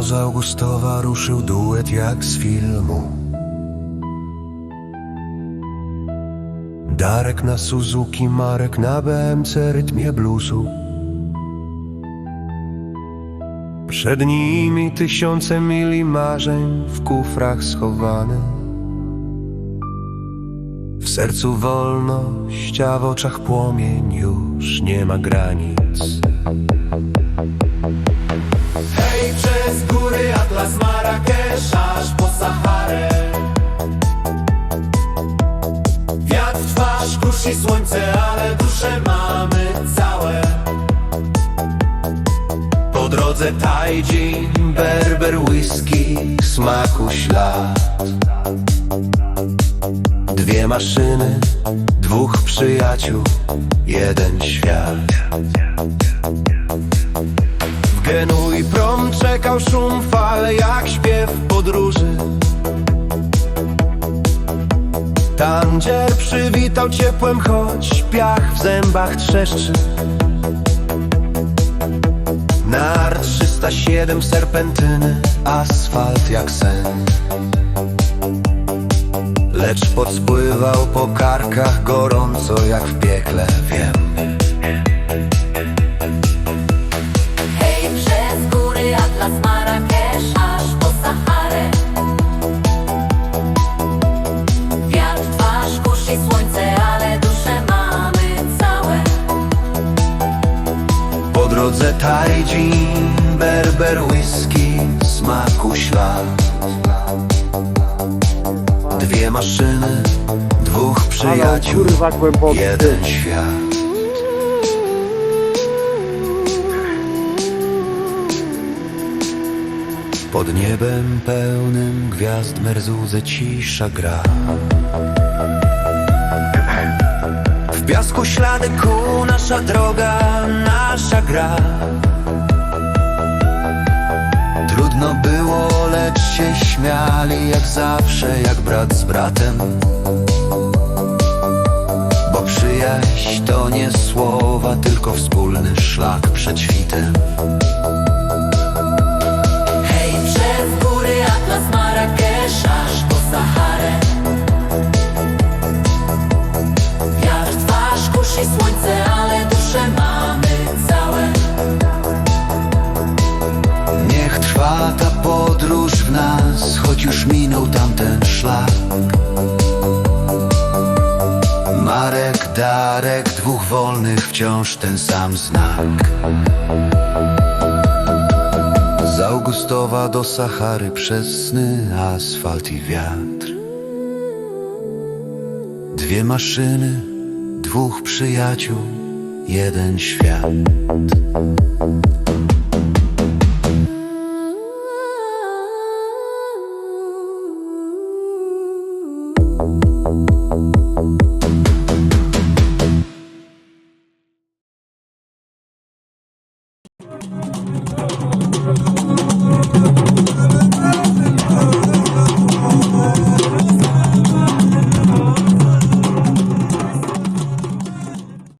Z Augustowa ruszył duet jak z filmu. Darek na Suzuki, Marek na BMC rytmie bluesu Przed nimi tysiące mili marzeń w kufrach schowane W sercu wolność, a w oczach płomień już nie ma granic góry Atlas, Marrakesz, aż po Saharę. Wiatr w twarz, kurz i słońce, ale dusze mamy całe. Po drodze tajdzi, berber whisky, smaku ślad Dwie maszyny, dwóch przyjaciół, jeden świat. W Genui prom czekał szum fal jak śpiew podróży. Tangier przywitał ciepłem, choć piach w zębach trzeszczy. Nar 307 serpentyny, asfalt jak sen Lecz podspływał po karkach gorąco jak w piekle, wiem. Hej, przez góry Atlas, Marrakesz, aż po Saharę. Wiatr twarz, kurz i słońce, ale dusze mamy całe. Po drodze tajdzi, berber whisky, smaku ślad Dwie maszyny, dwóch przyjaciół, jeden świat. Pod niebem pełnym gwiazd merzudze cisza gra. W piasku ślady kół, nasza droga, nasza gra. Trudno się śmiali jak zawsze, jak brat z bratem. Bo przyjaźń to nie słowa, tylko wspólny szlak przed świtem już minął tamten szlak. Marek, Darek, dwóch wolnych, wciąż ten sam znak. Z Augustowa do Sahary przez sny, asfalt i wiatr. Dwie maszyny, dwóch przyjaciół, jeden świat.